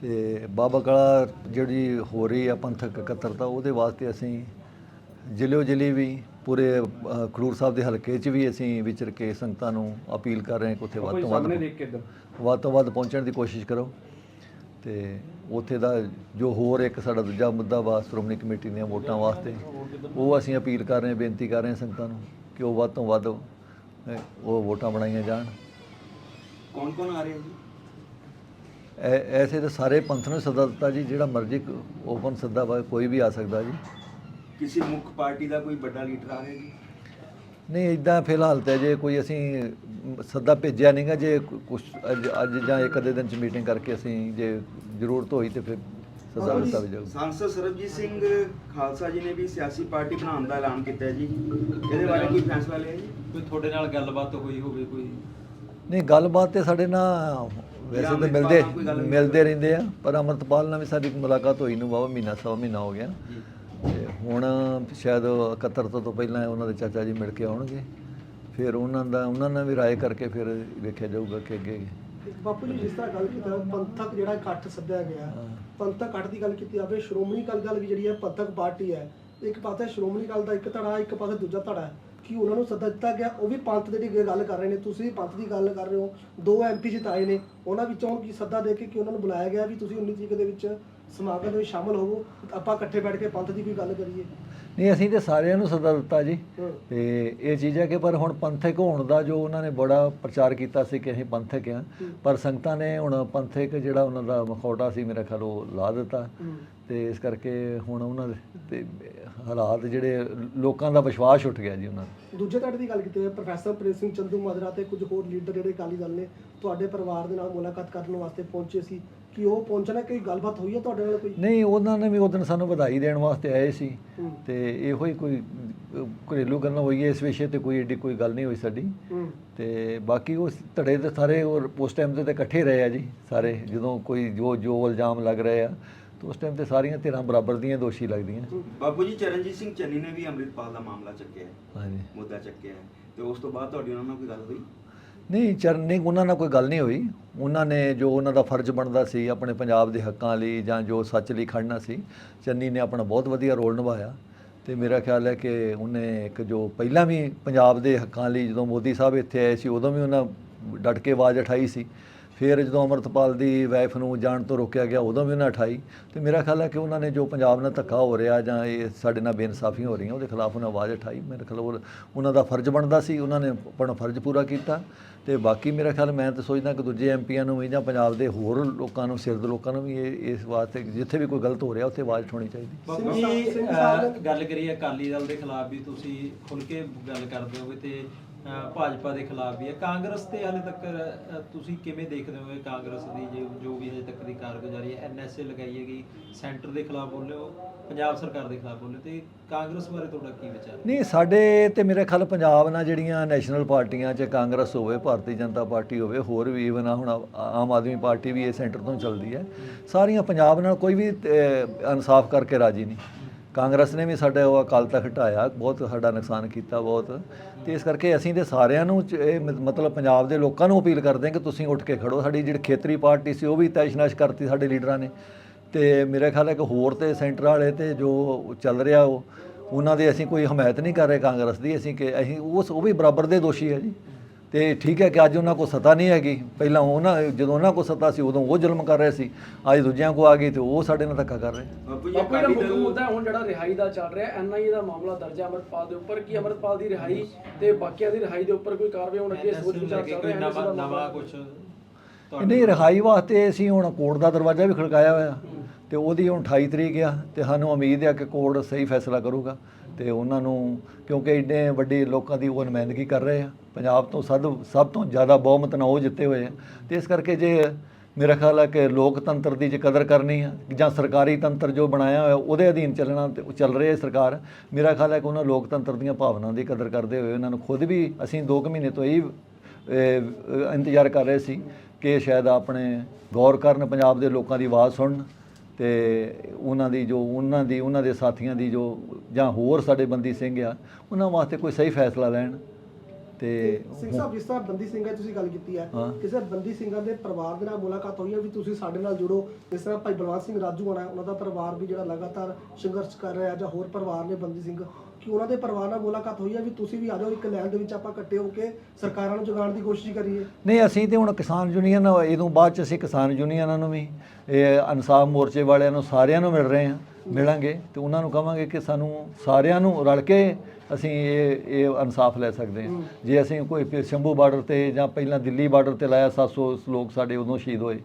ਤੇ ਬਾਬਾ ਕਲਾ ਜਿਹੜੀ ਹੋ ਰਹੀ ਆ ਪੰਥਕ ਇਕੱਤਰਤਾ ਉਹਦੇ ਵਾਸਤੇ ਅਸੀਂ ਜ਼ਿਲ੍ਹੇ ਜ਼ਿਲ੍ਹੇ ਵੀ ਪੂਰੇ ਖਡੂਰ ਸਾਹਿਬ ਦੇ ਹਲਕੇ 'ਚ ਵੀ ਅਸੀਂ ਵਿਚਰ ਕੇ ਸੰਗਤਾਂ ਨੂੰ ਅਪੀਲ ਕਰ ਰਹੇ ਹਾਂ ਕਿ ਉੱਥੇ ਵੱਧ ਤੋਂ ਵੱਧ ਵੱਧ ਤੋਂ ਵੱਧ ਪਹੁੰਚਣ ਦੀ ਕੋਸ਼ਿਸ਼ ਕਰੋ। ਤੇ ਉੱਥੇ ਦਾ ਜੋ ਹੋਰ ਇੱਕ ਸਾਡਾ ਦੂਜਾ ਮੁੱਦਾ ਵਾ ਸ਼੍ਰੋਮਣੀ ਕਮੇਟੀ ਦੀਆਂ ਵੋਟਾਂ ਵਾਸਤੇ ਉਹ ਅਸੀਂ ਅਪੀਲ ਕਰ ਰਹੇ ਹਾਂ ਬੇਨਤੀ ਕਰ ਰਹੇ ਹਾਂ ਸੰਗਤਾਂ ਨੂੰ ਕਿ ਉਹ ਵੱਧ ਤੋਂ ਵੱਧ ਉਹ ਵੋਟਾਂ ਬਣਾਈਆਂ ਜਾਣ। ਕੌਣ ਕੌਣ ਆ ਰਹੇ ਹੈ ਜੀ? ਐਸੇ ਤਾਂ ਸਾਰੇ ਪੰਥ ਨੂੰ ਸੱਦਾ ਦਿੱਤਾ ਜੀ ਜਿਹੜਾ ਮਰਜ਼ੀ ਓਪਨ ਸੱਦਾ ਵਾ ਕੋਈ ਵੀ ਆ ਸਕਦਾ ਜੀ। ਕਿਸੇ ਮੁੱਖ ਪਾਰਟੀ ਦਾ ਕੋਈ ਵੱਡਾ ਲੀਡਰ ਆ ਰਿਹਾ ਜੀ? ਨਹੀਂ ਇਦਾਂ ਫਿਲਹਾਲ ਤੇ ਜੇ ਕੋਈ ਅਸੀਂ ਸੱਦਾ ਭੇਜਿਆ ਨਹੀਂਗਾ ਜੇ ਕੁਝ ਅੱਜ ਜਾਂ ਇੱਕ ਅੱਧੇ ਦਿਨ ਚ ਮੀਟਿੰਗ ਕਰਕੇ ਅਸੀਂ ਜੇ ਜ਼ਰੂਰਤ ਹੋਈ ਤੇ ਫਿਰ ਸੱਦਾ ਦਿੱਤਾ ਵੀ ਜਾਊਗਾ। ਸਾਂਸਦ ਸਰਬਜੀਤ ਸਿੰਘ ਖਾਲਸਾ ਜੀ ਨੇ ਵੀ ਸਿਆਸੀ ਪਾਰਟੀ ਬਣਾਉਣ ਦਾ ਐਲਾਨ ਕੀਤਾ ਹੈ ਜੀ। ਇਹਦੇ ਬਾਰੇ ਕੋਈ ਫੈਸਲਾ ਲਿਆ ਜੀ? ਕੋਈ ਤੁਹਾਡੇ ਨਾਲ ਗੱਲਬਾਤ ਹੋਈ ਹੋਵੇ ਕੋਈ? ਨਹੀਂ ਗੱਲਬਾਤ ਤੇ ਸਾਡੇ ਨਾਲ ਵੈਸੇ ਤਾਂ ਮਿਲਦੇ ਮਿਲਦੇ ਰਹਿੰਦੇ ਆ ਪਰ ਅਮਰਤਪਾਲ ਨਾਲ ਵੀ ਸਾਡੀ ਮੁਲਾਕਾਤ ਹੋਈ ਨੂੰ ਵਾਵਾ ਮਹੀਨਾ ਸਵਾ ਮਹੀਨਾ ਹੋ ਗਿਆ। ਤੇ ਹੁਣ ਸ਼ਾਇਦ 71 ਤੋਂ ਤੋਂ ਪਹਿਲਾਂ ਉਹਨਾਂ ਦੇ ਚਾਚਾ ਜੀ ਮਿਲ ਕੇ ਆਉਣਗੇ। ਫਿਰ ਉਹਨਾਂ ਦਾ ਉਹਨਾਂ ਨਾਲ ਵੀ ਰਾਏ ਕਰਕੇ ਫਿਰ ਵੇਖਿਆ ਜਾਊਗਾ ਕਿ ਅੱਗੇ ਬਾਪੂ ਜੀ ਜਿਸ ਤਰ੍ਹਾਂ ਗੱਲ ਕੀਤਾ ਪੰਥਕ ਜਿਹੜਾ ਇਕੱਠ ਸੱਦਿਆ ਗਿਆ ਪੰਥਕ ਇਕੱਠ ਦੀ ਗੱਲ ਕੀਤੀ ਜਾਵੇ ਸ਼੍ਰੋਮਣੀ ਅਕਾਲੀ ਦਲ ਵੀ ਜਿਹੜੀ ਹੈ ਪੰਥਕ ਪਾਰਟੀ ਹੈ। ਇੱਕ ਪਾਸੇ ਸ਼੍ਰੋਮਣੀ ਅਕਾਲੀ ਦਾ ਇੱਕ ਧੜਾ ਇੱਕ ਪਾਸੇ ਦੂਜਾ ਧੜਾ ਹੈ। ਕਿ ਉਹਨਾਂ ਨੂੰ ਸੱਦਾ ਦਿੱਤਾ ਗਿਆ, ਉਹ ਵੀ ਪੰਥ ਦੇ ਦੀ ਗੱਲ ਕਰ ਰਹੇ ਨੇ, ਤੁਸੀਂ ਵੀ ਪੰਥ ਦੀ ਗੱਲ ਕਰ ਰਹੇ ਹੋ, ਦੋ ਐਮਪੀ ਜਿਤਾਏ ਨੇ, ਉਹਨਾਂ ਵਿੱਚੋਂ ਕੀ ਸੱਦਾ ਦੇ ਕੇ ਕਿ ਉਹਨਾਂ ਨੂੰ ਬੁਲਾਇਆ ਗਿਆ ਵੀ ਤੁਸੀਂ 19 ਤਰੀਕ ਦੇ ਵਿੱਚ ਸਮਾਗਮ ਵਿੱਚ ਸ਼ਾਮਲ ਹੋਵੋ ਆਪਾਂ ਇਕੱਠੇ ਬੈਠ ਕੇ ਪੰਥ ਦੀ ਕੋਈ ਗੱਲ ਕਰੀਏ। ਨਹੀਂ ਅਸੀਂ ਤੇ ਸਾਰਿਆਂ ਨੂੰ ਸੱਦਾ ਦਿੱਤਾ ਜੀ। ਤੇ ਇਹ ਚੀਜ਼ ਹੈ ਕਿ ਪਰ ਹੁਣ ਪੰਥਕ ਹੋਣ ਦਾ ਜੋ ਉਹਨਾਂ ਨੇ ਬੜਾ ਪ੍ਰਚਾਰ ਕੀਤਾ ਸੀ ਕਿ ਅਸੀਂ ਪੰਥਕ ਆ ਪਰ ਸੰਗਤਾਂ ਨੇ ਹੁਣ ਪੰਥਕ ਜਿਹੜਾ ਉਹਨਾਂ ਦਾ ਮਖੌਟਾ ਸੀ ਮੇਰਾ ਖਿਆਲ ਉਹ ਲਾ ਦਿੱਤਾ। ਤੇ ਇਸ ਕਰਕੇ ਹੁਣ ਉਹਨਾਂ ਦੇ ਹਾਲਾਤ ਜਿਹੜੇ ਲੋਕਾਂ ਦਾ ਵਿਸ਼ਵਾਸ ਉੱਠ ਗਿਆ ਜੀ ਉਹਨਾਂ ਦਾ। ਦੂਜੇ ਧੜੇ ਦੀ ਗੱਲ ਕੀਤੀ ਹੈ ਪ੍ਰੋਫੈਸਰ ਪ੍ਰਿੰਸ ਸਿੰਘ ਚੰਦੂ ਮਾਜਰਾ ਤੇ ਕੁਝ ਹੋਰ ਲੀਡਰ ਜਿਹੜੇ ਅਕਾਲੀ ਦਲ ਨੇ ਤੁਹਾਡੇ ਪਰਿਵਾਰ ਦੇ ਨਾਲ ਮੁਲਾਕਾਤ ਕਰਨ ਵਾਸਤੇ ਪਹੁੰਚੇ ਸੀ। ਕਿ ਉਹ ਪਹੁੰਚਣਾ ਕੋਈ ਗੱਲਬਾਤ ਹੋਈ ਹੈ ਤੁਹਾਡੇ ਨਾਲ ਕੋਈ? ਨਹੀਂ ਉਹਨਾਂ ਨੇ ਵੀ ਉਦੋਂ ਸਾਨੂੰ ਵਧਾਈ ਦੇਣ ਵਾਸਤੇ ਆਏ ਸੀ ਹੂੰ। ਤੇ ਇਹੋ ਹੀ ਕੋਈ ਅਹ, ਘਰੇਲੂ ਗੱਲਾਂ ਹੋਈ ਹੈ ਇਸ ਵਿਸ਼ੇ ਤੇ ਕੋਈ ਏਡੀ ਕੋਈ ਗੱਲ ਨਹੀਂ ਹੋਈ ਸਾਡੀ। ਹੂੰ। ਤੇ ਬਾਕੀ ਉਹ ਧੜੇ ਦੇ ਸਾਰੇ ਉਹ ਉਸ ਟਾਈਮ ਤੇ ਤਾਂ ਇਕੱਠੇ ਰਹੇ ਆ ਜੀ ਸਾਰੇ ਜਦੋਂ ਕੋਈ ਜੋ ਜੋ ਇਲਜ਼ਾਮ ਲੱਗ ਰਹੇ ਆ ਤਾਂ ਉਸ ਟਾਈਮ ਤੇ ਸਾਰੀਆਂ ਧਿਰਾਂ ਬਰਾਬਰ ਦੀਆਂ ਦੋਸ਼ੀ ਲੱਗਦੀਆਂ। ਬਾਪੂ ਜੀ ਚਰਨਜੀਤ ਸਿੰਘ ਚੰਨੀ ਨੇ ਵੀ ਅੰਮ੍ਰਿਤਪਾਲ ਦਾ ਮਾਮਲਾ ਚੱਕਿਆ ਹੈ। ਹਾਂਜੀ। ਮੁੱਦਾ ਚੱਕਿਆ ਹੈ। ਤੇ ਉਸ ਤੋਂ ਬਾਅਦ ਤੁਹਾਡੀ ਉਹਨਾਂ ਨਾਲ ਕੋਈ ਗੱਲ ਹੋਈ? ਨਹੀਂ ਚਰਨ ਨਹੀਂ, ਉਹਨਾਂ ਨਾਲ ਕੋਈ ਗੱਲ ਨਹੀਂ ਹੋਈ। ਉਹਨਾਂ ਨੇ ਜੋ ਉਹਨਾਂ ਦਾ ਫਰਜ਼ ਬਣਦਾ ਸੀ, ਆਪਣੇ ਪੰਜਾਬ ਦੇ ਹੱਕਾਂ ਲਈ ਜਾਂ ਜੋ ਸੱਚ ਲਈ ਖੜਨਾ ਸੀ, ਚੰਨੀ ਨੇ ਆਪਣਾ ਬਹੁਤ ਵਧੀਆ ਰੋਲ ਨਿਭਾਇਆ। ਤੇ ਮੇਰਾ ਖਿਆਲ ਹੈ ਕਿ ਉਹਨੇ ਇੱਕ ਜੋ ਪਹਿਲਾਂ ਵੀ ਪੰਜਾਬ ਦੇ ਹੱਕਾਂ ਲਈ ਜਦੋਂ ਮੋਦੀ ਸਾਹਿਬ ਇੱਥੇ ਆਏ ਸੀ, ਉਦੋਂ ਵੀ ਉਹਨਾਂ ਡਟ ਕੇ ਆਵਾਜ਼ ਉਠਾਈ ਸੀ। ਫਿਰ ਜਦੋਂ ਅਮਰਤਪਾਲ ਦੀ ਵਾਈਫ ਨੂੰ ਜਾਣ ਤੋਂ ਰੋਕਿਆ ਗਿਆ ਉਦੋਂ ਵੀ ਉਹਨਾਂ ਉਠਾਈ ਤੇ ਮੇਰਾ ਖਿਆਲ ਹੈ ਕਿ ਉਹਨਾਂ ਨੇ ਜੋ ਪੰਜਾਬ ਨਾਲ ਧੱਕਾ ਹੋ ਰਿਹਾ ਜਾਂ ਇਹ ਸਾਡੇ ਨਾਲ ਬੇਇਨਸਾਫੀਆਂ ਹੋ ਰਹੀਆਂ ਉਹਦੇ ਖਿਲਾਫ ਉਹਨਾਂ ਆਵਾਜ਼ ਉਠਾਈ। ਮੇਰੇ ਖਿਆਲ ਉਹ- ਉਹਨਾਂ ਦਾ ਫਰਜ਼ ਬਣਦਾ ਸੀ ਉਹਨਾਂ ਨੇ ਆਪਣਾ ਫਰਜ਼ ਪੂਰਾ ਕੀਤਾ। ਤੇ ਬਾਕੀ ਮੇਰਾ ਖਿਆਲ ਮੈਂ ਤਾਂ ਸੋਚਦਾ ਕਿ ਦੂਜੇ ਐਮਪੀਆਂ ਨੂੰ ਵੀ ਜਾਂ ਪੰਜਾਬ ਦੇ ਹੋਰ ਲੋਕਾਂ ਨੂੰ ਸਿਰਦ ਲੋਕਾਂ ਨੂੰ ਵੀ ਇਹ ਇਸ ਵਾਸਤੇ ਜਿੱਥੇ ਵੀ ਕੋਈ ਗਲਤ ਹੋ ਰਿਹਾ ਉੱਥੇ ਆਵਾਜ਼ ਉਠਾਉਣੀ ਚਾਹੀਦੀ। ਜੀ ਗੱਲ ਕਰੀਏ ਅਕਾਲੀ ਦਲ ਦੇ ਖਿਲਾਫ ਵੀ ਤੁਸੀਂ ਖੁੱਲ ਕੇ ਗੱਲ ਕਰਦੇ ਹੋਗੇ ਤੇ ਭਾਜਪਾ ਦੇ ਖਿਲਾਫ ਵੀ ਹੈ। ਕਾਂਗਰਸ ਤੇ ਹਾਲੇ ਤੱਕ ਤੁਸੀਂ ਕਿਵੇਂ ਦੇਖਦੇ ਹੋ ਇਹ ਕਾਂਗਰਸ ਦੀ ਜੋ ਜੋ ਵੀ ਹਜੇ ਤੱਕ ਦੀ ਕਾਰਗੁਜ਼ਾਰੀ ਹੈ? ਐਨਐਸਏ ਲਗਾਈ ਹੈਗੀ ਸੈਂਟਰ ਦੇ ਖਿਲਾਫ ਬੋਲੇ ਹੋ ਪੰਜਾਬ ਸਰਕਾਰ ਦੇ ਖਿਲਾਫ ਬੋਲੇ ਤੇ ਕਾਂਗਰਸ ਬਾਰੇ ਤੁਹਾਡਾ ਕੀ ਵਿਚਾਰ ਹੈ? ਨਹੀਂ ਸਾਡੇ ਤੇ ਮੇਰੇ ਖਿਆਲ ਪੰਜਾਬ ਨਾਲ ਜਿਹੜੀਆਂ ਨੈਸ਼ਨਲ ਪਾਰਟੀਆਂ 'ਚ ਕਾਂਗਰਸ ਹੋਵੇ ਭਾਰਤੀ ਜਨਤਾ ਪਾਰਟੀ ਹੋਵੇ ਹੋਰ ਵੀ ਇਵਨ ਹੁਣ ਆਮ ਆਦਮੀ ਪਾਰਟੀ ਵੀ ਇਹ ਸੈਂਟਰ ਤੋਂ ਚੱਲਦੀ ਹੈ। ਸਾਰੀਆਂ ਪੰਜਾਬ ਨਾਲ ਕੋਈ ਵੀ ਇਨਸਾਫ ਕਰਕੇ ਰਾਜੀ ਨਹੀਂ। ਕਾਂਗਰਸ ਨੇ ਵੀ ਸਾਡਾ ਉਹ ਅਕਾਲ ਤਖਤ ਹਟਾਇਆ, ਬਹੁਤ ਸਾਡਾ ਨੁਕਸਾਨ ਕੀਤਾ ਬਹੁਤ। ਤੇ ਇਸ ਕਰਕੇ ਅਸੀਂ ਤੇ ਸਾਰਿਆਂ ਨੂੰ ਚ- ਇਹ ਮ- ਮਤਲਬ ਪੰਜਾਬ ਦੇ ਲੋਕਾਂ ਨੂੰ ਅਪੀਲ ਕਰਦੇ ਹਾਂ ਕਿ ਤੁਸੀਂ ਉੱਠ ਕੇ ਖੜੋ। ਸਾਡੀ ਜਿਹੜੀ ਖੇਤਰੀ ਪਾਰਟੀ ਸੀ, ਉਹ ਵੀ ਤੈਸ਼ਨਾਸ਼ ਕਰਤੀ ਸਾਡੇ ਲੀਡਰਾਂ ਨੇ। ਤੇ ਮੇਰੇ ਖਿਆਲ ਹੈ ਕਿ ਹੋਰ ਤੇ ਸੈਂਟਰ ਵਾਲੇ ਤੇ ਜੋ ਚੱਲ ਰਿਹਾ ਉਹ, ਉਹਨਾਂ ਦੇ ਅਸੀਂ ਕੋਈ ਹਮਾਇਤ ਨਹੀਂ ਕਰ ਰਹੇ ਕਾਂਗਰਸ ਦੀ। ਅਸੀਂ ਕਿ ਅਸੀਂ ਉਸ, ਉਹ ਵੀ ਬਰਾਬਰ ਦੇ ਦੋਸ਼ੀ ਹੈ ਜੀ। ਤੇ ਠੀਕ ਹੈ ਕਿ ਅੱਜ ਉਹਨਾਂ ਕੋਲ ਸੱਤਾ ਨਹੀਂ ਹੈਗੀ। ਪਹਿਲਾਂ ਉਹਨਾਂ ਜਦੋਂ ਉਹਨਾਂ ਕੋਲ ਸੱਤਾ ਸੀ ਉਦੋਂ ਉਹ ਜ਼ੁਲਮ ਕਰ ਰਹੇ ਸੀ। ਅੱਜ ਦੂਜਿਆਂ ਕੋ ਆ ਗਈ ਤੇ ਉਹ ਸਾਡੇ ਨਾਲ ਧੱਕਾ ਕਰ ਰਹੇ। ਬਾਪੂ ਜੀ ਅਕਾਲੀ ਮੁੱਖ ਦਲ ਮੁੱਦਾ ਹੁਣ ਜਿਹੜਾ ਰਿਹਾਈ ਦਾ ਚੱਲ ਰਿਹਾ ਐਨਆਈਏ ਦਾ ਮਾਮਲਾ ਦਰਜ ਹੈ ਅਮਰਪਾਲ ਦੇ ਉੱਪਰ। ਕੀ ਅਮਰਪਾਲ ਦੀ ਰਿਹਾਈ ਤੇ ਬਾਕੀਆਂ ਦੀ ਰਿਹਾਈ ਦੇ ਉੱਪਰ ਕੋਈ ਕਾਰਵਾਈ ਹੋਣ ਅੱਗੇ ਸੋਚ ਵਿਚਾਰ ਚੱਲ ਰਿਹਾ ਹੈ ਨਵਾਂ ਨਵਾਂ ਕੁਝ ਨਹੀਂ ਰਿਹਾਈ ਵਾਸਤੇ ਅਸੀਂ ਹੁਣ ਕੋਰਟ ਦਾ ਦਰਵਾਜ਼ਾ ਵੀ ਖੜਕਾਇਆ ਹੋਇਆ। ਤੇ ਉਹਦੀ ਹੁਣ 28 ਤਰੀਕ ਆ ਤੇ ਸਾਨੂੰ ਉਮੀਦ ਹੈ ਕਿ ਕੋਰਟ ਸਹੀ ਫੈਸਲਾ ਕਰੂਗਾ। ਤੇ ਉਹਨਾਂ ਨੂੰ ਕਿਉਂਕਿ ਇੰਨੇ ਵੱਡੇ ਲੋਕਾਂ ਦੀ ਉਹ ਨੁਮਾਇੰਦਗੀ ਕਰ ਰਹੇ ਆ। ਪੰਜਾਬ ਤੋਂ ਸਭ ਸਭ ਤੋਂ ਜ਼ਿਆਦਾ ਬਹੁਮਤ ਨਾਲ ਉਹ ਜਿੱਤੇ ਹੋਏ ਆ। ਤੇ ਇਸ ਕਰਕੇ ਜੇ ਮੇਰਾ ਖਿਆਲ ਹੈ ਕਿ ਲੋਕਤੰਤਰ ਦੀ ਜੇ ਕਦਰ ਕਰਨੀ ਆ ਜਾਂ ਸਰਕਾਰੀ ਤੰਤਰ ਜੋ ਬਣਾਇਆ ਹੋਇਆ ਉਹਦੇ ਅਧੀਨ ਚੱਲਣਾ ਤੇ ਉਹ ਚੱਲ ਰਹੀ ਹੈ ਸਰਕਾਰ, ਮੇਰਾ ਖਿਆਲ ਹੈ ਕਿ ਉਹਨਾਂ ਲੋਕਤੰਤਰ ਦੀਆਂ ਭਾਵਨਾਵਾਂ ਦੀ ਕਦਰ ਕਰਦੇ ਹੋਏ ਉਹਨਾਂ ਨੂੰ ਖੁਦ ਵੀ ਅਸੀਂ 2 ਮਹੀਨੇ ਤੋਂ ਇਹ ਇੰਤਜ਼ਾਰ ਕਰ ਰਹੇ ਸੀ ਕਿ ਸ਼ਾਇਦ ਆਪਣੇ ਗੌਰ ਕਰਨ, ਪੰਜਾਬ ਦੇ ਲੋਕਾਂ ਦੀ ਆਵਾਜ਼ ਸੁਣਨ ਤੇ ਉਹਨਾਂ ਦੀ ਜੋ ਉਹਨਾਂ ਦੀ ਉਹਨਾਂ ਦੇ ਸਾਥੀਆਂ ਦੀ ਜੋ ਜਾਂ ਹੋਰ ਸਾਡੇ ਬੰਦੀ ਸਿੰਘ ਆ, ਉਹਨਾਂ ਵਾਸਤੇ ਕੋਈ ਸਹੀ ਫੈਸਲਾ ਲੈਣ। ਤੇ ਸਿੰਘ ਸਾਹਿਬ ਜਿਸ ਤਰ੍ਹਾਂ ਬੰਦੀ ਸਿੰਘਾਂ ਤੁਸੀਂ ਗੱਲ ਕੀਤੀ ਹੈ। ਕਿਸੇ ਬੰਦੀ ਸਿੰਘਾਂ ਦੇ ਪਰਿਵਾਰ ਦੇ ਨਾਲ ਮੁਲਾਕਾਤ ਹੋਈ ਹੈ ਵੀ ਤੁਸੀਂ ਸਾਡੇ ਨਾਲ ਜੁੜੋ। ਜਿਸ ਤਰ੍ਹਾਂ ਭਾਈ ਬਲਵੰਤ ਸਿੰਘ ਰਾਜੂ ਹੋਣਾ ਉਹਨਾਂ ਦਾ ਪਰਿਵਾਰ ਵੀ ਜਿਹੜਾ ਲਗਾਤਾਰ ਸੰਘਰਸ਼ ਕਰ ਰਿਹਾ ਜਾਂ ਹੋਰ ਪਰਿਵਾਰ ਨੇ ਬੰਦੀ ਸਿੰਘ ਕਿ ਉਹਨਾਂ ਦੇ ਪਰਿਵਾਰ ਨਾਲ ਮੁਲਾਕਾਤ ਹੋਈ ਹੈ ਵੀ ਤੁਸੀਂ ਵੀ ਆ ਜਾਓ ਇੱਕ ਲਾਈਨ ਦੇ ਵਿੱਚ ਆਪਾਂ ਇਕੱਠੇ ਹੋ ਕੇ ਸਰਕਾਰਾਂ ਨੂੰ ਜਗਾਉਣ ਦੀ ਕੋਸ਼ਿਸ਼ ਕਰੀਏ। ਨਹੀਂ ਅਸੀਂ ਤੇ ਹੁਣ ਕਿਸਾਨ ਯੂਨੀਅਨ ਇਹਦੋਂ ਬਾਅਦ ਚ ਅਸੀਂ ਕਿਸਾਨ ਯੂਨੀਅਨਾਂ ਨੂੰ ਵੀ ਇਹ ਇਨਸਾਫ ਮੋਰਚੇ ਵਾਲਿਆਂ ਨੂੰ ਸਾਰਿਆਂ ਨੂੰ ਮਿਲ ਰਹੇ ਹਾਂ ਮਿਲਾਂਗੇ। ਤੇ ਉਹਨਾਂ ਨੂੰ ਕਵਾਂਗੇ ਕਿ ਸਾਨੂੰ ਸਾਰਿਆਂ ਨੂੰ ਰਲ ਕੇ ਅਸੀਂ ਇਹ ਇਹ ਇਨਸਾਫ ਲੈ ਸਕਦੇ ਹਾਂ। ਜੇ ਅਸੀਂ ਕੋਈ ਫਿਰ ਸ਼ੰਭੂ ਬਾਰਡਰ ਤੇ ਜਾਂ ਪਹਿਲਾਂ ਦਿੱਲੀ ਬਾਰਡਰ ਤੇ ਲਾਇਆ 700 ਲੋਕ ਸਾਡੇ ਉਦੋਂ ਸ਼ਹੀਦ ਹੋਏ।